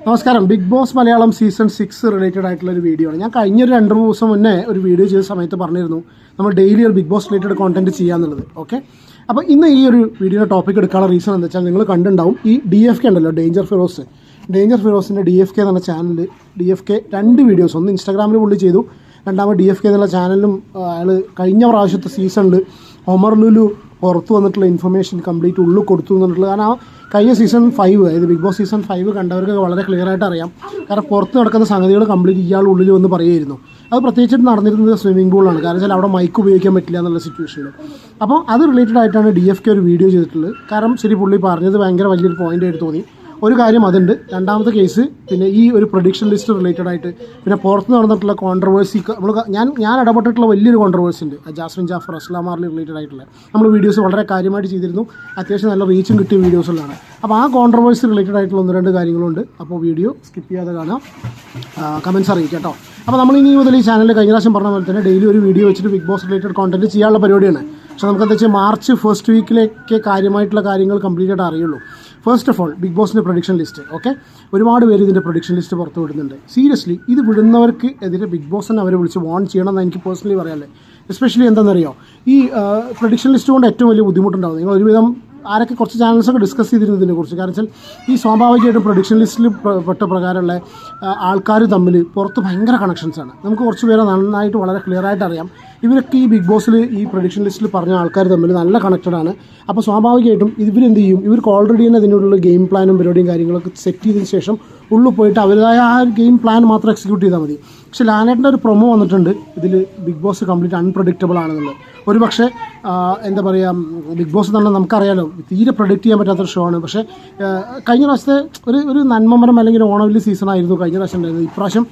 നമസ്കാരം. Bigg Boss Malayalam season six related ആയിട്ടുള്ള ഒരു വീഡിയോ ആണ്. ഞാൻ കഴിഞ്ഞൊരു രണ്ട് മൂന്ന് ദിവസം മുന്നേ ഒരു വീഡിയോ ചെയ്ത സമയത്ത് പറഞ്ഞിരുന്നു നമ്മൾ ഡെയിലി ഒരു ബിഗ് ബോസ് റിലേറ്റഡ് കോണ്ടന്റ് ചെയ്യാന്നുള്ളത്. ഓക്കെ അപ്പോൾ ഇന്ന് ഈ ഒരു വീഡിയോ ടോപ്പിക് എടുക്കാനുള്ള റീസൺ എന്താ വെച്ചാൽ നിങ്ങൾ കണ്ടുണ്ടാവും ഈ ഡി എഫ് കെ ഉണ്ടല്ലോ ഡേഞ്ചർ ഫിറോസ് ഡേഞ്ചർ ഫിറോസിന്റെ ഡി എഫ് കെ എന്ന ചാനൽ ഡി എഫ് കെ രണ്ട് വീഡിയോസ് ഒന്ന് ഇൻസ്റ്റാഗ്രാമിൽ പുള്ളി ചെയ്തു രണ്ടാമത് ഡി എഫ് കെ എന്നുള്ള ചാനലിലും അയാൾ കഴിഞ്ഞ പ്രാവശ്യത്തെ സീസണിൽ ഒമർ ലുലു പുറത്ത് വന്നിട്ടുള്ള ഇൻഫർമേഷൻ കംപ്ലീറ്റ് ഉള്ളിൽ കൊടുത്തു എന്നുള്ളത്. കാരണം ആ കഴിഞ്ഞ സീസൺ ഫൈവ് അതായത് ബിഗ് ബോസ് സീസൺ ഫൈവ് കണ്ടവർക്ക് വളരെ ക്ലിയർ ആയിട്ട് അറിയാം. കാരണം പുറത്ത് നടക്കുന്ന സംഗതികൾ കംപ്ലീറ്റ് ഇയാൾ ഉള്ളിൽ വന്ന് പറയുമായിരുന്നു. അത് പ്രത്യേകിച്ചിട്ട് നടന്നിരുന്നത് സ്വിമ്മിംഗ് പൂളാണ് കാരണം വെച്ചാൽ അവിടെ മൈക്ക് ഉപയോഗിക്കാൻ പറ്റില്ല എന്നുള്ള സിറ്റുവേഷനിൽ അപ്പോൾ അത് റിലേറ്റഡ് ആയിട്ടാണ് ഡി എഫ് കെ ഒരു വീഡിയോ ചെയ്തിട്ടുള്ളത്. കാരണം ശരി പുള്ളി പറഞ്ഞത് ഭയങ്കര വലിയൊരു പോയിന്റ് ആയിട്ട് തോന്നി. ഒരു കാര്യം അതുണ്ട്. രണ്ടാമത്തെ കേസ് പിന്നെ ഈ ഒരു പ്രൊഡിക്ഷൻ ലിസ്റ്റ് റിലേറ്റഡ് ആയിട്ട് പിന്നെ പുറത്ത് നടന്നിട്ടുള്ള കോൺട്രവേഴ്സി നമ്മൾ ഞാൻ ഞാൻ ഇടപെട്ടിട്ടുള്ള വലിയൊരു കോൺട്രവേഴ്സി ഉണ്ട്. ജാസ്മിൻ ജാഫർ അസ്ലാമാറിൽ റിലേറ്റഡ് ആയിട്ടുള്ള. നമ്മൾ വീഡിയോസ് വളരെ കാര്യമായിട്ട് ചെയ്തിരുന്നു. അത്യാവശ്യം നല്ല റീച്ചും കിട്ടിയ വീഡിയോസുകളാണ് അപ്പോൾ ആ കോൺട്രവേഴ്സി റിലേറ്റഡ് ആയിട്ടുള്ള ഒന്ന് രണ്ട് കാര്യങ്ങളുണ്ട്. അപ്പോൾ വീഡിയോ സ്കിപ്പ് ചെയ്യാതെ കാണാം. കമൻസ് അറിയിക്കാം കേട്ടോ. അപ്പോൾ നമ്മൾ ഇനി മുതൽ ഈ ചാനലിൽ കഴിഞ്ഞ പ്രാവശ്യം പറഞ്ഞ പോലെ തന്നെ ഡെയിലി ഒരു വീഡിയോ വെച്ചിട്ട് ബിഗ് ബോസ് റിലേറ്റഡ് കോണ്ടന്റ് ചെയ്യാനുള്ള പരിപാടിയാണ്. പക്ഷേ നമുക്ക് എന്താ വെച്ചാൽ മാർച്ച് ഫസ്റ്റ് വീക്കിലേക്ക് കാര്യമായിട്ടുള്ള കാര്യങ്ങൾ കംപ്ലീറ്റ് ആയിട്ട് അറിയുള്ളൂ. ഫസ്റ്റ് ഓഫ് ഓൾ ബിഗ് ബോസിന്റെ പ്രൊഡിക്ഷൻ ലിസ്റ്റ് ഓക്കെ ഒരുപാട് പേര് ഇതിന്റെ പ്രൊഡിക്ഷൻ ലിസ്റ്റ് പുറത്ത് വിടുന്നുണ്ട്. സീരിയസ്ലി ഇത് വിടുന്നവർക്ക് എതിരെ ബിഗ് ബോസ് തന്നെ അവരെ വിളിച്ച് വാൺ ചെയ്യണം എന്ന് എനിക്ക് പേഴ്സണലി പറയാമല്ലേ എസ്പെഷ്യലി എന്താണെന്നറിയോ ഈ പ്രൊഡിക്ഷൻ ലിസ്റ്റ് കൊണ്ട് ഏറ്റവും വലിയ ബുദ്ധിമുട്ടുണ്ടാവും. നിങ്ങൾ ഒരുവിധം ആരൊക്കെ കുറച്ച് ചാനൽസൊക്കെ ഡിസ്കസ് ചെയ്തിരുന്നു ഇതിനെക്കുറിച്ച് കാരണം വെച്ചാൽ ഈ സ്വാഭാവികമായിട്ടും പ്രൊഡിക്ഷൻ ലിസ്റ്റിൽ പെട്ട പ്രകാരമുള്ള ആൾക്കാർ തമ്മിൽ പുറത്ത് ഭയങ്കര കണക്ഷൻസാണ് നമുക്ക് കുറച്ച് പേരെ നന്നായിട്ട് വളരെ ക്ലിയറായിട്ട് അറിയാം. ഇവരൊക്കെ ഈ ബിഗ് ബോസിൽ ഈ പ്രൊഡിക്ഷൻ ലിസ്റ്റിൽ പറഞ്ഞ ആൾക്കാർ തമ്മിൽ നല്ല കണക്റ്റഡ് ആണ്. അപ്പോൾ സ്വാഭാവികമായിട്ടും ഇവരെന്ത് ചെയ്യും? ഇവർക്ക് ഓൾറെഡി തന്നെ അതിനുള്ള ഗെയിം പ്ലാനും പരിപാടിയും കാര്യങ്ങളൊക്കെ സെറ്റ് ചെയ്തതിന് ശേഷം ഉള്ളിൽ പോയിട്ട് അവരുടേതായ ആ ഗെയിം പ്ലാൻ മാത്രം എക്സിക്യൂട്ട് ചെയ്താൽ മതി. പക്ഷേ ലാനേട്ടന്റെ ഒരു പ്രൊമോ വന്നിട്ടുണ്ട്. ഇതിൽ ബിഗ് ബോസ് കംപ്ലീറ്റ് അൺപ്രഡിക്റ്റബിൾ ആണെന്നുള്ളത്. ഒരു പക്ഷേ എന്താ പറയുക ബിഗ് ബോസ് എന്നുള്ളത് നമുക്കറിയാലോ തീരെ പ്രൊഡിക്റ്റ് ചെയ്യാൻ പറ്റാത്തൊരു ഷോ ആണ്. പക്ഷേ കഴിഞ്ഞ പ്രാവശ്യത്തെ ഒരു ഒരു നന്മമരം അല്ലെങ്കിൽ ഓണവല്ലി സീസൺ ആയിരുന്നു. കഴിഞ്ഞ പ്രാവശ്യം ഉണ്ടായിരുന്നത്. ഇപ്രാവശ്യം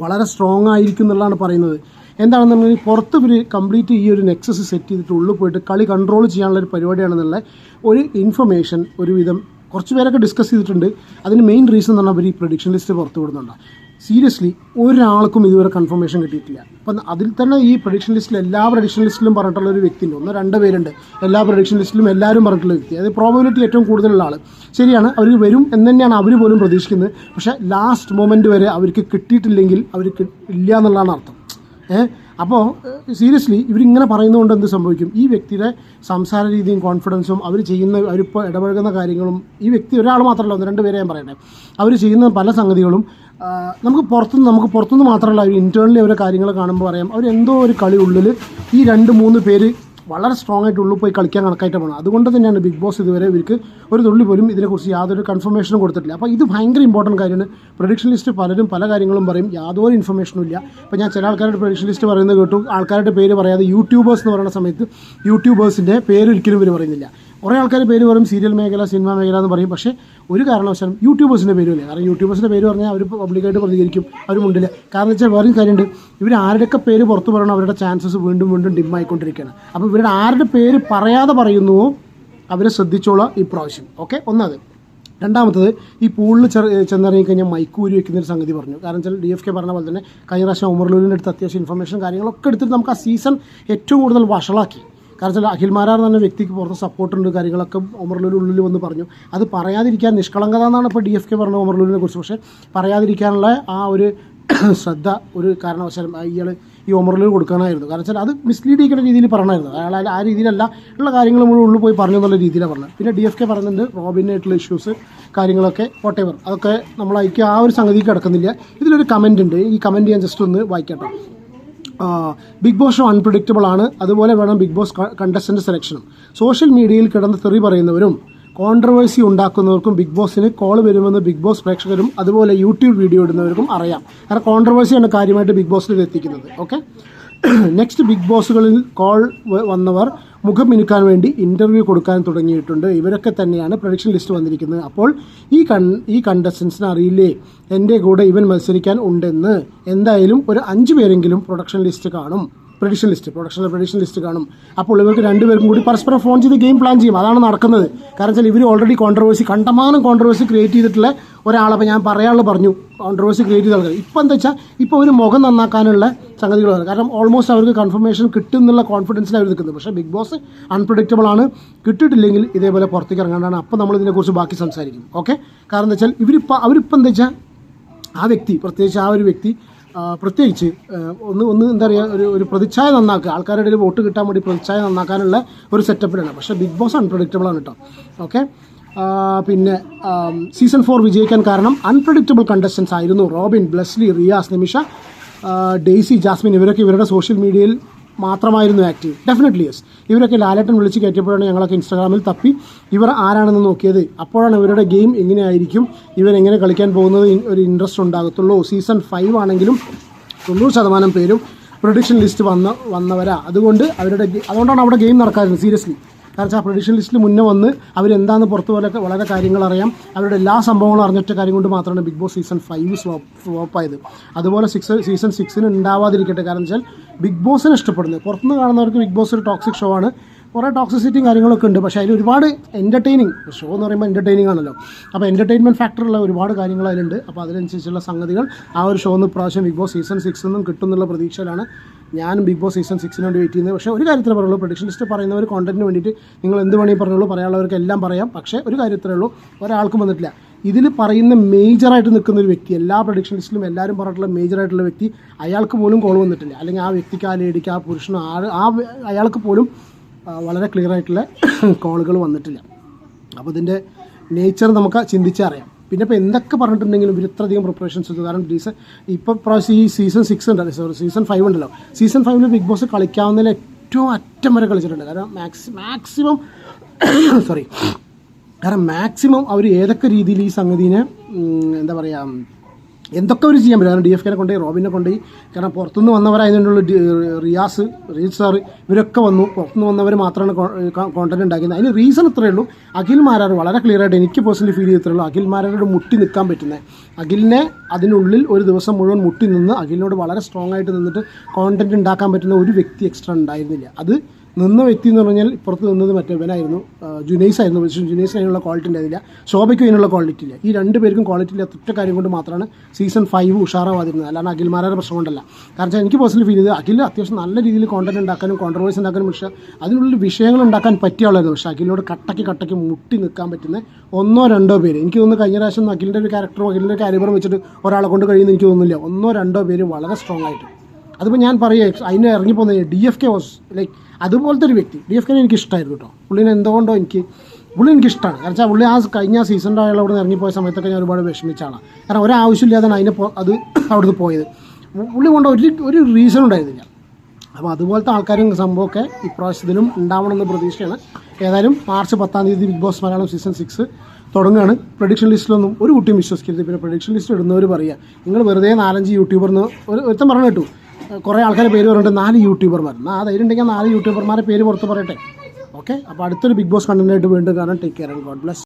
വളരെ സ്ട്രോങ് ആയിരിക്കും എന്നുള്ളതാണ് പറയുന്നത്. എന്താണെന്നുണ്ടെങ്കിൽ പുറത്ത് ഇവർ കംപ്ലീറ്റ് ഈ ഒരു നെക്സസ് സെറ്റ് ചെയ്തിട്ട് ഉള്ളിൽ പോയിട്ട് കളി കൺട്രോൾ ചെയ്യാനുള്ള ഒരു പരിപാടിയാണെന്നുള്ള ഒരു ഇൻഫർമേഷൻ ഒരുവിധം കുറച്ച് പേരൊക്കെ ഡിസ്കസ് ചെയ്തിട്ടുണ്ട്. അതിന് മെയിൻ റീസൺ എന്ന് പറഞ്ഞാൽ അവർ ഈ പ്രൊഡിക്ഷൻ ലിസ്റ്റ് പുറത്തു വിടുന്നുണ്ട്. സീരിയസ്ലി ഒരാൾക്കും ഇതുവരെ കൺഫർമേഷൻ കിട്ടിയിട്ടില്ല. അപ്പം അതിൽ തന്നെ ഈ പ്രഡിക്ഷൻ ലിസ്റ്റിൽ എല്ലാ പ്രഡിക്ഷൻ ലിസ്റ്റിലും പറഞ്ഞിട്ടുള്ള ഒരു വ്യക്തിയുണ്ട് ഒന്ന് രണ്ട് പേരുണ്ട്. എല്ലാ പ്രഡിക്ഷൻ ലിസ്റ്റിലും എല്ലാവരും പറഞ്ഞിട്ടുള്ള വ്യക്തി. അത് പ്രോബിലിറ്റി ഏറ്റവും കൂടുതലുള്ള ആൾ ശരിയാണ് അവർ വരും എന്ന് തന്നെയാണ് അവർ പോലും പ്രതീക്ഷിക്കുന്നത്. പക്ഷേ ലാസ്റ്റ് മൊമെന്റ് വരെ അവർക്ക് കിട്ടിയിട്ടില്ലെങ്കിൽ അവർക്ക് ഇല്ല എന്നുള്ളതാണ് അർത്ഥം. ഏഹ്? അപ്പോൾ സീരിയസ്ലി ഇവരിങ്ങനെ പറയുന്നതുകൊണ്ട് എന്ത് സംഭവിക്കും? ഈ വ്യക്തിയുടെ സംസാര രീതിയും കോൺഫിഡൻസും അവർ ചെയ്യുന്ന അവരിപ്പോൾ ഇടപഴകുന്ന കാര്യങ്ങളും ഈ വ്യക്തി ഒരാൾ മാത്രമല്ല ഒന്ന് രണ്ട് പേരെ ഞാൻ പറയട്ടെ. അവർ ചെയ്യുന്ന പല സംഗതികളും നമുക്ക് പുറത്തുനിന്ന് നമുക്ക് പുറത്തുനിന്ന് മാത്രമല്ല അവർ ഇന്റേർണലി അവരെ കാര്യങ്ങൾ കാണുമ്പോൾ പറയാം. അവരെന്തോ ഒരു കളി ഉള്ളിൽ ഈ രണ്ട് മൂന്ന് പേര് വളരെ സ്ട്രോങ് ആയിട്ട് ഉള്ളിൽ പോയി കളിക്കാൻ കണക്കായിട്ട് പോകണം അതുകൊണ്ട് തന്നെയാണ് ബിഗ് ബോസ് ഇതുവരെ ഇവർക്ക് ഒരു തുള്ളി പോലും ഇതിനെക്കുറിച്ച് യാതൊരു കൺഫർമേഷനും കൊടുത്തിട്ടില്ല. അപ്പോൾ ഇത് ഭയങ്കര ഇമ്പോർട്ടന്റ് കാര്യമാണ്. പ്രൊഡിക്ഷൻ ലിസ്റ്റ് പലരും പല കാര്യങ്ങളും പറയും. യാതൊരു ഇൻഫർമേഷനും ഇല്ല. അപ്പോൾ ഞാൻ ചില ആൾക്കാരുടെ പ്രൊഡിക്ഷൻ ലിസ്റ്റ് പറയുന്നത് കേട്ടു. ആൾക്കാരുടെ പേര് പറയാതെ യൂട്യൂബേഴ്സ് എന്ന് പറയുന്ന സമയത്ത് യൂട്യൂബേഴ്സിന്റെ പേരൊരിക്കലും ഇവർ പറയുന്നില്ല. കുറേ ആൾക്കാർ പേര് പറയും സീരിയൽ മേഖല സിനിമ മേഖല എന്ന് പറയും. പക്ഷേ ഒരു കാരണവശാലും യൂട്യൂബേഴ്സിന്റെ പേരുമില്ല കാരണം യൂട്യൂബേഴ്സിന്റെ പേര് പറഞ്ഞാൽ അവർ പബ്ലിക്കായിട്ട് പ്രതികരിക്കും. അവർ മുണ്ടില്ല. കാരണം വെച്ചാൽ വേറൊരു കാര്യമുണ്ട്. ഇവർ ആരുടെയൊക്കെ പേര് പുറത്ത് പറയണം അവരുടെ ചാൻസസ് വീണ്ടും വീണ്ടും ഡിം ആയിക്കൊണ്ടിരിക്കുകയാണ്. അപ്പോൾ ഇവരുടെ ആരുടെ പേര് പറയാതെ പറയുന്നുവോ അവരെ ശ്രദ്ധിച്ചോളാം ഈ പ്രാവശ്യം. ഓക്കെ ഒന്നത് രണ്ടാമത്തത് ഈ പൂളിൽ ചെറു ചെന്നിറങ്ങിക്കഴിഞ്ഞാൽ മൈക്കൂരി വെക്കുന്ന ഒരു സംഗതി പറഞ്ഞു. കാരണം വെച്ചാൽ ഡി എഫ് കെ പറഞ്ഞ പോലെ തന്നെ കഴിഞ്ഞ പ്രാവശ്യം ഉമർലൂരിന്റെ അടുത്ത് അത്യാവശ്യം ഇൻഫർമേഷൻ കാര്യങ്ങളൊക്കെ എടുത്തിട്ട് നമുക്ക് ആ സീസൺ ഏറ്റവും കൂടുതൽ വഷളാക്കി. കാരണം വെച്ചാൽ അഖിൽ മാരാർ എന്ന വ്യക്തിക്ക് പുറത്ത് സപ്പോർട്ടുണ്ട് കാര്യങ്ങളൊക്കെ ഒമർലൂർ ഉള്ളിൽ വന്ന് പറഞ്ഞു. അത് പറയാതിരിക്കാൻ നിഷ്കളങ്കത എന്നാണ് ഇപ്പോൾ ഡി എഫ് കെ പറഞ്ഞത് ഒമർലൂരിനെ കുറിച്ച്. പക്ഷേ പറയാതിരിക്കാനുള്ള ആ ഒരു ശ്രദ്ധ ഒരു കാരണവശാലും ഇയാൾ ഈ ഒമറിൽ കൊടുക്കാനായിരുന്നു. കാരണം വെച്ചാൽ അത് മിസ്ലീഡ് ചെയ്യുന്ന രീതിയിൽ പറഞ്ഞായിരുന്നു. അയാൾ ആ- രീതിയിലല്ല ഉള്ള കാര്യങ്ങൾ മുഴുവൻ ഉള്ളിൽ പോയി പറഞ്ഞു എന്നുള്ള രീതിയിലാണ് പറഞ്ഞത്. പിന്നെ ഡി എഫ് കെ പറയുന്നുണ്ട് റോബിനായിട്ടുള്ള ഇഷ്യൂസ് കാര്യങ്ങളൊക്കെ വോട്ടേവർ അതൊക്കെ നമ്മൾ ആ ഒരു സംഗതിക്ക് കിടക്കുന്നില്ല. ഇതിലൊരു കമന്റ് ഉണ്ട്. ഈ കമന്റ് ഞാൻ ജസ്റ്റ് ഒന്ന് വായിക്കട്ടെ ബിഗ് ബോസ് ഷോ അൺപ്രഡിക്റ്റബിൾ ആണ്. അതുപോലെ വേണം ബിഗ് ബോസ് കണ്ടസ്റ്റന്റ് സെലക്ഷനും സോഷ്യൽ മീഡിയയിൽ കിടന്ന് തെറി പറയുന്നവരും കോൺട്രവേഴ്സി ഉണ്ടാക്കുന്നവർക്കും ബിഗ് ബോസിന് കോൾ വരുമെന്ന് ബിഗ് ബോസ് പ്രേക്ഷകരും അതുപോലെ യൂട്യൂബ് വീഡിയോ ഇടുന്നവർക്കും അറിയാം. കാരണം കോൺട്രവേഴ്സിയാണ് കാര്യമായിട്ട് ബിഗ് ബോസിൽ എത്തിക്കുന്നത്. ഓക്കെ നെക്സ്റ്റ് ബിഗ് ബോസുകളിൽ കോൾ വന്നവർ മുഖം മിനുക്കാൻ വേണ്ടി ഇന്റർവ്യൂ കൊടുക്കാൻ തുടങ്ങിയിട്ടുണ്ട്. ഇവരൊക്കെ തന്നെയാണ് പ്രൊഡിക്ഷൻ ലിസ്റ്റ് വന്നിരിക്കുന്നത്. അപ്പോൾ ഈ കൺ ഈ കണ്ടസ്റ്റൻസിന് അറിയില്ലേ എന്റെ കൂടെ ഇവൻ മത്സരിക്കാൻ ഉണ്ടെന്ന്. എന്തായാലും ഒരു അഞ്ച് പേരെങ്കിലും പ്രൊഡക്ഷൻ ലിസ്റ്റ് കാണും. Prediction list production prediction list കാണും. അപ്പോൾ ഇവർക്ക് രണ്ടുപേർക്കും കൂടി പരസ്പരം ഫോൺ ചെയ്ത് ഗെയിം പ്ലാൻ ചെയ്യും. അതാണ് നടക്കുന്നത്. കാരണം വെച്ചാൽ ഇവർ ഓൾറെഡി കോൺട്രവേഴ്സി കണ്ടമാനം കോൺട്രവേഴ്സി ക്രിയേറ്റ് ചെയ്തിട്ടുള്ള ഒരാളപ്പോൾ ഞാൻ പറയാനുള്ള പറഞ്ഞു. കോൺട്രവേഴ്സി ക്രിയേറ്റ് ചെയ്ത ആൾക്കാർ ഇപ്പം എന്താ വെച്ചാൽ ഇപ്പോൾ ഒരു മുഖം നന്നാക്കാനുള്ള സംഗതികൾ വരും കാരണം ഓൾമോസ്റ്റ് അവർക്ക് കൺഫർമേഷൻ കിട്ടും എന്നുള്ള കോൺഫിഡൻസിൽ അവർ നിൽക്കുന്നത്. പക്ഷേ ബിഗ് ബോസ് അൺപ്രഡിക്റ്റബിൾ ആണ്. കിട്ടിയിട്ടില്ലെങ്കിൽ ഇതേപോലെ പുറത്തേക്ക് ഇറങ്ങാണ്ടാണ്. അപ്പോൾ നമ്മൾ ഇതിനെക്കുറിച്ച് ബാക്കി സംസാരിക്കും. ഓക്കെ കാരണം എന്താ വെച്ചാൽ ഇവരിപ്പോൾ അവരിപ്പോൾ എന്താ വെച്ചാൽ ആ വ്യക്തി പ്രത്യേകിച്ച് ആ ഒരു വ്യക്തി പ്രത്യേകിച്ച് ഒന്ന് ഒന്ന് എന്താ പറയുക ഒരു ഒരു പ്രതിച്ഛായ നന്നാക്കുക. ആൾക്കാരുടെ ഒരു വോട്ട് കിട്ടാൻ വേണ്ടി പ്രതിച്ഛായ നന്നാക്കാനുള്ള ഒരു സെറ്റപ്പിലാണ് പക്ഷേ ബിഗ് ബോസ് അൺപ്രഡിക്റ്റബിൾ ആണ് കേട്ടോ. ഓക്കെ പിന്നെ സീസൺ ഫോർ വിജയിക്കാൻ കാരണം അൺപ്രഡിക്റ്റബിൾ കണ്ടസ്റ്റൻസ് ആയിരുന്നു Robin Blesslee Riyas Nimisha Daisy Jasmine ഇവരൊക്കെ ഇവരുടെ സോഷ്യൽ മീഡിയയിൽ മാത്രമായിരുന്നു ആക്റ്റീവ്. ഡെഫിനറ്റ്ലി യെസ് ഇവരൊക്കെ ലാലേട്ടൻ വിളിച്ച് കയറ്റിയപ്പോഴാണ് ഞങ്ങളൊക്കെ ഇൻസ്റ്റാഗ്രാമിൽ തപ്പി. ഇവർ ആരാണെന്ന് നോക്കിയത്? അപ്പോഴാണ് ഇവരുടെ ഗെയിം എങ്ങനെയായിരിക്കും ഇവരെങ്ങനെ കളിക്കാൻ പോകുന്നത്? ഒരു ഇൻട്രസ്റ്റ് ഉണ്ടാകത്തുള്ളൂ. സീസൺ ഫൈവ് ആണെങ്കിലും തൊണ്ണൂറ് ശതമാനം പേരും പ്രൊഡിക്ഷൻ ലിസ്റ്റ് വന്ന വന്നവരാ. അതുകൊണ്ട് അവരുടെ അതുകൊണ്ടാണ് അവിടെ ഗെയിം നടക്കാറുണ്ട് സീരിയസ്ലി കാരണം ആ പ്രൊഡിക്ഷൻ ലിസ്റ്റിൽ മുന്നേ വന്ന് അവരെന്താന്ന് പുറത്ത് പോലെ വളരെ കാര്യങ്ങൾ അറിയാം. അവരുടെ എല്ലാ സംഭവങ്ങളും അറിഞ്ഞിട്ട കാര്യം കൊണ്ട് മാത്രമാണ് Bigg Boss season five flop ആയത്. അതുപോലെ സിക്സ് സീസൺ സിക്സിന് ഉണ്ടാവാതിരിക്കട്ടെ. കാരണം വെച്ചാൽ ബിഗ് ബോസിനെ ഇഷ്ടപ്പെടുന്നത്. പുറത്തുനിന്ന് കാണുന്നവർക്ക് ബിഗ് ബോസ് ഒരു ടോക്സിക് ഷോ ആണ്. കുറേ ടോക്സിസിറ്റിയും കാര്യങ്ങളൊക്കെ ഉണ്ട്. പക്ഷേ അതിൽ ഒരുപാട് എന്റർടൈനിങ് ഷോ എന്ന് പറയുമ്പോൾ എന്റർടൈനിങ് ആണല്ലോ. അപ്പോൾ എന്റർടൈൻമെന്റ് ഫാക്ടറുള്ള ഒരുപാട് കാര്യങ്ങൾ അതിലുണ്ട്. അപ്പോൾ അതിനനുസരിച്ചുള്ള സംഗതികൾ ആ ഒരു ഷോ ഒന്ന് പ്രാവശ്യം ബിഗ് ബോസ് സീസൺ സിക്സ് നിന്നും കിട്ടും എന്നുള്ള പ്രതീക്ഷയിലാണ് ഞാനും ബിഗ് ബോസ് സീസൺ സിക്സിന് വേണ്ടി വെയിറ്റ് ചെയ്യുന്നത്. പക്ഷേ ഒരു കാര്യത്തിൽ പറയുള്ളൂ. പ്രൊഡിക്ഷൻ ലിസ്റ്റ് പറയുന്നവർ കോണ്ടന്റിന് വേണ്ടിയിട്ട് നിങ്ങൾ എന്ത് വേണമെങ്കിൽ പറഞ്ഞുള്ളൂ പറയാനുള്ളവർക്ക് എല്ലാം പറയാം. പക്ഷേ ഒരു കാര്യത്തിലേ ഉള്ളൂ. ഒരാൾക്കും വന്നിട്ടില്ല. ഇതിൽ പറയുന്ന മേജറായിട്ട് നിൽക്കുന്ന ഒരു വ്യക്തി എല്ലാ പ്രൊഡിക്ഷൻ ലിസ്റ്റിലും എല്ലാവരും പറഞ്ഞിട്ടുള്ള മേജറായിട്ടുള്ള വ്യക്തി അയാൾക്ക് പോലും കോൾ വന്നിട്ടില്ല. അല്ലെങ്കിൽ ആ വ്യക്തിക്ക് ആ ലേഡിക്ക് ആ പുരുഷനും ആ ആ അയാൾക്ക് പോലും വളരെ ക്ലിയർ ആയിട്ടുള്ള കോളുകൾ വന്നിട്ടില്ല. അപ്പോൾ ഇതിന്റെ നേച്ചർ നമുക്ക് ചിന്തിച്ചറിയാം പിന്നെ ഇപ്പോൾ എന്തൊക്കെ പറഞ്ഞിട്ടുണ്ടെങ്കിലും ഇവർ ഇത്രയധികം പ്രിപ്പറേഷൻസ് എടുത്തു. കാരണം ഡീസൺ ഇപ്പോൾ പ്രാവശ്യം ഈ സീസൺ സിക്സ് ഉണ്ടല്ലോ സോറി സീസൺ ഫൈവ് ഉണ്ടല്ലോ. സീസൺ ഫൈവിൽ ബിഗ് ബോസ് കളിക്കാവുന്നതിൽ ഏറ്റവും അറ്റം വരെ കളിച്ചിട്ടുണ്ട്. കാരണം മാക്സി മാക്സിമം സോറി കാരണം മാക്സിമം അവർ ഏതൊക്കെ രീതിയിൽ ഈ സംഗതിനെ എന്താ പറയുക എന്തൊക്കെ ഒരു ചെയ്യാൻ പറ്റും? കാരണം ഡി എഫ് കെനെ കൊണ്ടുപോയി റോബിനെ കൊണ്ടുപോയി. കാരണം പുറത്തുനിന്ന് വന്നവരായതുകൊണ്ടുള്ള റിയാസ് റീസ് സാർ ഇവരൊക്കെ വന്നു. പുറത്തുനിന്ന് വന്നവർ മാത്രമാണ് കോണ്ടന്റ് ഉണ്ടാക്കുന്നത് അതിന് റീസൺ ഇത്രയേ ഉള്ളൂ. അഖിൽ മാരാർ വളരെ ക്ലിയർ ആയിട്ട് എനിക്ക് പേഴ്സണലി ഫീൽ ചെയ്തിത്രേ ഉള്ളൂ. അഖിൽ മാരാരോട് മുട്ടി നിൽക്കാൻ പറ്റുന്നത് അഖിലിനെ അതിനുള്ളിൽ ഒരു ദിവസം മുഴുവൻ മുട്ടി നിന്ന് അഖിലിനോട് വളരെ സ്ട്രോങ് ആയിട്ട് നിന്നിട്ട് കോണ്ടന്റ് ഉണ്ടാക്കാൻ പറ്റുന്ന ഒരു വ്യക്തി എക്സ്ട്രാ ഉണ്ടായിരുന്നില്ല. അത് നിന്ന വ്യക്തി എന്ന് പറഞ്ഞാൽ ഇപ്പുറത്ത് നിന്നത് മറ്റേ ഇവനായിരുന്നു ആ, ജുനൈസ് ആയിരുന്നു. പക്ഷേ ജുനൈസിന് അതിനുള്ള ക്വാളിറ്റി ഉണ്ടായിരുന്നില്ല. ശോഭയ്ക്കും അതിനുള്ള ക്വാളിറ്റി ഇല്ല. ഈ രണ്ട് പേർക്കും ക്വാളിറ്റി ഇല്ല ഒറ്റ കാര്യം കൊണ്ട് മാത്രമാണ് സീസൺ ഫൈവ് ഉഷാറാവാതിരുന്നത്. അല്ലാണ്ട് അഖിൽമാരുടെ പ്രശ്നം കൊണ്ടല്ല. കാരണം എനിക്ക് പേഴ്സണലി ഫീൽ ചെയ്ത് അഖിൽ അത്യാവശ്യം നല്ല രീതിയിൽ കോണ്ടന്റ് ഉണ്ടാക്കാനും കോൺട്രവേഴ്സ് ഉണ്ടാക്കാനും പക്ഷേ അതിനുള്ളിൽ വിഷയങ്ങൾ ഉണ്ടാക്കാൻ പറ്റിയ ആളായിരുന്നു പക്ഷേ അഖിലിനോട് കട്ടയ്ക്ക് കട്ടയ്ക്ക് മുട്ടി നിൽക്കാൻ പറ്റുന്ന ഒന്നോ രണ്ടോ പേര്. എനിക്ക് തോന്നുന്നു കഴിഞ്ഞ പ്രാവശ്യം അഖിലിന്റെ ഒരു ക്യാരക്ടറോ അഖിലിന്റെ ഒരു കാലിബറും വെച്ചിട്ട് ഒരാളെ കൊണ്ട് കഴിയുമെന്ന് എനിക്ക് തോന്നുന്നില്ല. ഒന്നോ രണ്ടോ പേര് വളരെ സ്ട്രോങ് ആയിട്ട്. അതിപ്പോൾ ഞാൻ പറയുക അതിന് ഇറങ്ങിപ്പോകുന്ന D F K was like അതുപോലത്തെ ഒരു വ്യക്തി. ഡി എഫ് കെനെ എനിക്ക് ഇഷ്ടമായിരുന്നു കേട്ടോ. പുള്ളിനെ എന്തുകൊണ്ടോ എനിക്ക് പുള്ളി എനിക്ക് ഇഷ്ടമാണ് കാരണം വെച്ചാൽ പുള്ളി ആ കഴിഞ്ഞ സീസണിന്റെ അയാൾ അവിടെ നിന്ന് ഇറങ്ങിപ്പോയ സമയത്തൊക്കെ ഞാൻ ഒരുപാട് വിഷമിച്ച ആളാണ് കാരണം ഒരാവശ്യമില്ലാതാണ് അതിനെ അത് അവിടുന്ന് പോയത്. പുള്ളി കൊണ്ട് ഒരു ഒരു റീസൺ ഉണ്ടായിരുന്നില്ല. അപ്പോൾ അതുപോലത്തെ ആൾക്കാരും സംഭവമൊക്കെ ഇപ്രാവശ്യത്തിലും ഉണ്ടാവണമെന്ന് പ്രതീക്ഷയാണ്. ഏതായാലും മാർച്ച് പത്താം തീയതി Bigg Boss Malayalam season six തുടങ്ങുകയാണ്. പ്രൊഡിക്ഷൻ ലിസ്റ്റിലൊന്നും ഒരു കുട്ടിയും വിശ്വസിക്കരുത്. പിന്നെ പ്രൊഡിക്ഷൻ ലിസ്റ്റ് ഇടുന്നവർ പറയുക നിങ്ങൾ വെറുതെ നാലഞ്ച് യൂട്യൂബർന്ന് ഒരു ഒരുത്തം പറഞ്ഞു കേട്ടു. കുറേ ആൾക്കാരെ പേര് പറഞ്ഞിട്ട് നാല് യൂട്യൂബർമാർ എന്നാൽ ധൈര്യം ഉണ്ടെങ്കിൽ നാല് യൂട്യൂബർമാരെ പേര് പുറത്ത് പറയട്ടെ. ഓക്കെ? അപ്പോൾ അടുത്തൊരു ബിഗ് ബോസ് കണ്ടന്റായിട്ട് വീണ്ടും കാരണം take care and God bless